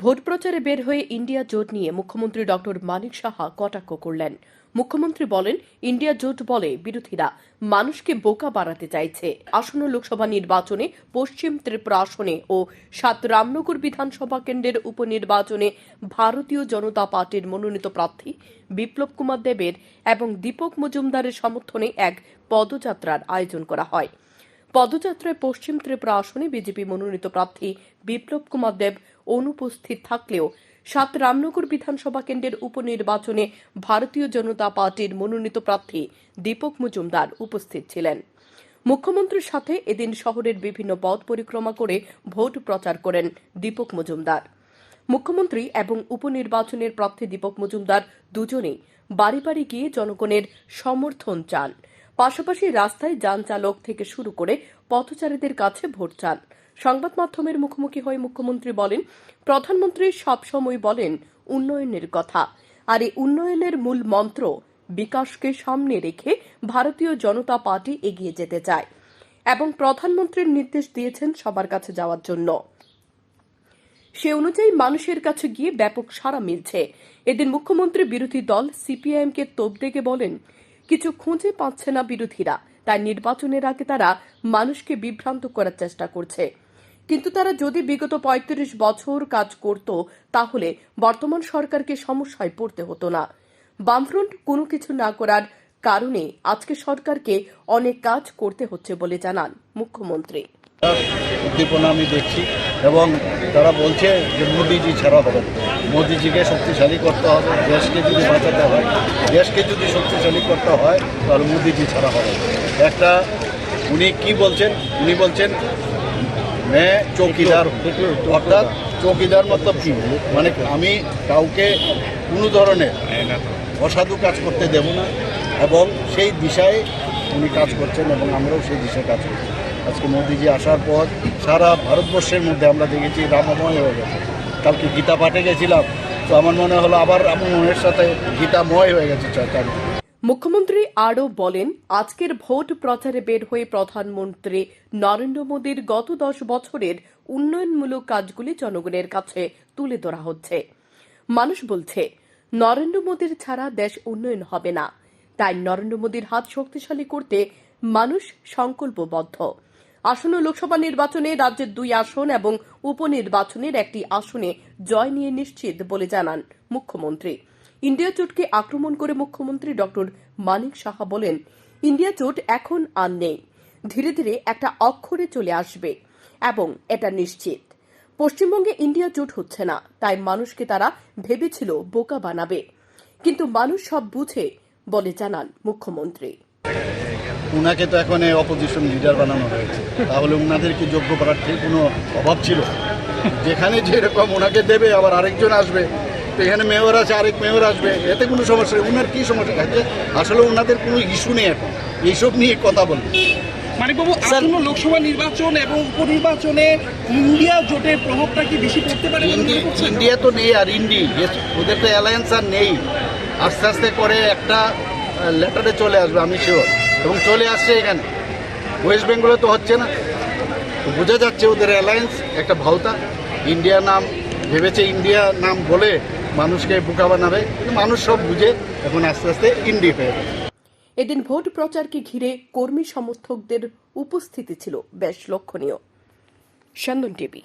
Vote প্রচারে বের হয়ে ইন্ডিয়া জোট নিয়ে মুখ্যমন্ত্রী ডক্টর মানিক সাহা কটাক্ষ করলেন। মুখ্যমন্ত্রী বলেন, ইন্ডিয়া জোট বলে বিরোধীরা মানুষকে বোকা বাড়াতে চাইছে। আসন্ন লোকসভা নির্বাচনে পশ্চিম ত্রিপুরা আসনে ও সাত রামনগর বিধানসভা কেন্দ্রের উপনির্বাচনে ভারতীয় জনতা পার্টির মনোনীত প্রার্থী বিপ্লব কুমার দেবের এবং দীপক মজুমদারের সমর্থনে এক পদযাত্রার আয়োজন করা হয়। পদযাত্রায় পশ্চিম ত্রিপুরা আসনে বিজেপি মনোনীত প্রার্থী বিপ্লব কুমার দেব অনুপস্থিত থাকলেও সাত রামনগর বিধানসভা কেন্দ্রের উপনির্বাচনে ভারতীয় জনতা পার্টির মনোনীত প্রার্থী দীপক মজুমদার উপস্থিত ছিলেন। মুখ্যমন্ত্রীর সাথে এদিন শহরের বিভিন্ন পথ পরিক্রমা করে ভোট প্রচার করেন দীপক মজুমদার। মুখ্যমন্ত্রী এবং উপনির্বাচনের প্রার্থী দীপক মজুমদার দুজনেই বাড়ি বাড়ি গিয়ে জনগণের সমর্থন চান। পাশাপাশি রাস্তায় যান চালক থেকে শুরু করে পথচারীদের কাছে ভোট চান। সংবাদ মাধ্যমের মুখোমুখি হয়ে মুখ্যমন্ত্রী বলেন, প্রধানমন্ত্রী সবসময় বলেন উন্নয়নের কথা। আর এই উন্নয়নের মূল মন্ত্র, বিকাশকে সামনে রেখে ভারতীয় জনতা পার্টি এগিয়ে যেতে চায় এবং প্রধানমন্ত্রীর নির্দেশ দিয়েছেন সবার কাছে যাওয়ার জন্য। সে অনুযায়ী মানুষের কাছে গিয়ে ব্যাপক সাড়া মিলছে। এদিন মুখ্যমন্ত্রী বিরোধী দল সিপিআইএমকে তোপ দেগে বলেন, কিছু খুঁজে পাচ্ছে না বিরোধীরা। তাই নির্বাচনের আগে তারা মানুষকে বিভ্রান্ত করার চেষ্টা করছে। কিন্তু তারা যদি বিগত পঁয়ত্রিশ বছর কাজ করত, তাহলে বর্তমান সরকারকে সমস্যায় পড়তে হতো না। বামফ্রন্ট কোনো কিছু না করার কারণে আজকে সরকারকে অনেক কাজ করতে হচ্ছে বলে জানান মুখ্যমন্ত্রী। উদ্দীপনা আমি দেখছি এবং তারা বলছে যে মোদিজি ছাড়া হবে। মোদিজিকে শক্তিশালী করতে হবে, দেশকে যদি বাঁচাতে হয়, দেশকে যদি শক্তিশালী করতে হয়, তাহলে মোদিজি ছাড়া হবে একটা উনি কি বলছেন? উনি বলছেন মে চৌকিদার অর্থাৎ চৌকিদার মতলব কি? মানে আমি কাউকে কোনো ধরনের অসাধু কাজ করতে দেব না এবং সেই দিশায় উনি কাজ করছেন এবং আমরাও সেই দিশায় কাজ করছি। আজকে মোদিজি আসার পর সারা ভারতবর্ষের মধ্যে আমরা দেখেছি রামময় হয়ে গেছে। কালকে গীতা পাঠে গেছিলাম তো আমার মনে হলো আবার আমার মনের সাথে গীতাময় হয়ে গেছে চারিদিকে মুখ্যমন্ত্রী আরও বলেন, আজকের ভোট প্রচারে বের হয়ে প্রধানমন্ত্রী নরেন্দ্র মোদীর গত দশ বছরের উন্নয়নমূলক কাজগুলি জনগণের কাছে তুলে ধরা হচ্ছে। মানুষ বলছে, নরেন্দ্র মোদীর ছাড়া দেশ উন্নয়ন হবে না। তাই নরেন্দ্র মোদীর হাত শক্তিশালী করতে মানুষ সংকল্পবদ্ধ। আসন্ন লোকসভা নির্বাচনে রাজ্যের দুই আসন এবং উপনির্বাচনের একটি আসনে জয় নিয়ে নিশ্চিত বলে জানান মুখ্যমন্ত্রী। ইন্ডিয়া জোটকে আক্রমণ করে মুখ্যমন্ত্রী ডক্টর মানিক সাহা বলেন, ইন্ডিয়া জোট এখন আর নেই। ধীরে ধীরে একটা অক্ষরে চলে আসবে এবং এটা নিশ্চিত। পশ্চিমবঙ্গে ইন্ডিয়া জোট হচ্ছে না, তাই মানুষকে তারা ভেবেছিল বোকা বানাবে। কিন্তু মানুষ সব বুঝে বলে জানান মুখ্যমন্ত্রী। উনাকে তো এখন অপোজিশন লিডার বানানো হয়েছে। তাহলে উনাদের কি যোগ্য প্রার্থীর কোনো অভাব ছিল? যেখানে যেরকম ওনাকে দেবে, আবার আরেকজন আসবে। তো এখানে মেয়র আছে আরেক মেয়র আসবে। এতে কোনো সমস্যা নেই। উনার কী সমস্যা? আছে আসলে ওনাদের কোনো ইস্যু নেই এখন। এইসব নিয়ে কথা বলবে মানিকবাবু আসন্ন লোকসভা নির্বাচন এবং উপনির্বাচনে ইন্ডিয়া জোটের প্রভাবটা কি বেশি পড়তে পারে বলে ইন্ডিয়া তো নেই আর ইন্ডি। ওদের তো অ্যালায়েন্স আর নেই। আস্তে আস্তে করে একটা লেটারে চলে আসবে আমি শিওর এবং চলে আসছে এখানে। ওয়েস্ট বেঙ্গলে তো হচ্ছে না। বোঝা যাচ্ছে ওদের অ্যালায়েন্স একটা ভাওতা। ইন্ডিয়া নাম ভেবেছে ইন্ডিয়া নাম বলে মানুষকে বোকা বানাবে, কিন্তু মানুষ সব বুঝে এখন আস্তে আস্তে ইন্ডি হয়ে এদিন ভোট প্রচারকে ঘিরে কর্মী সমর্থকদের উপস্থিতি ছিল বেশ লক্ষণীয়। সন্দন টিভি।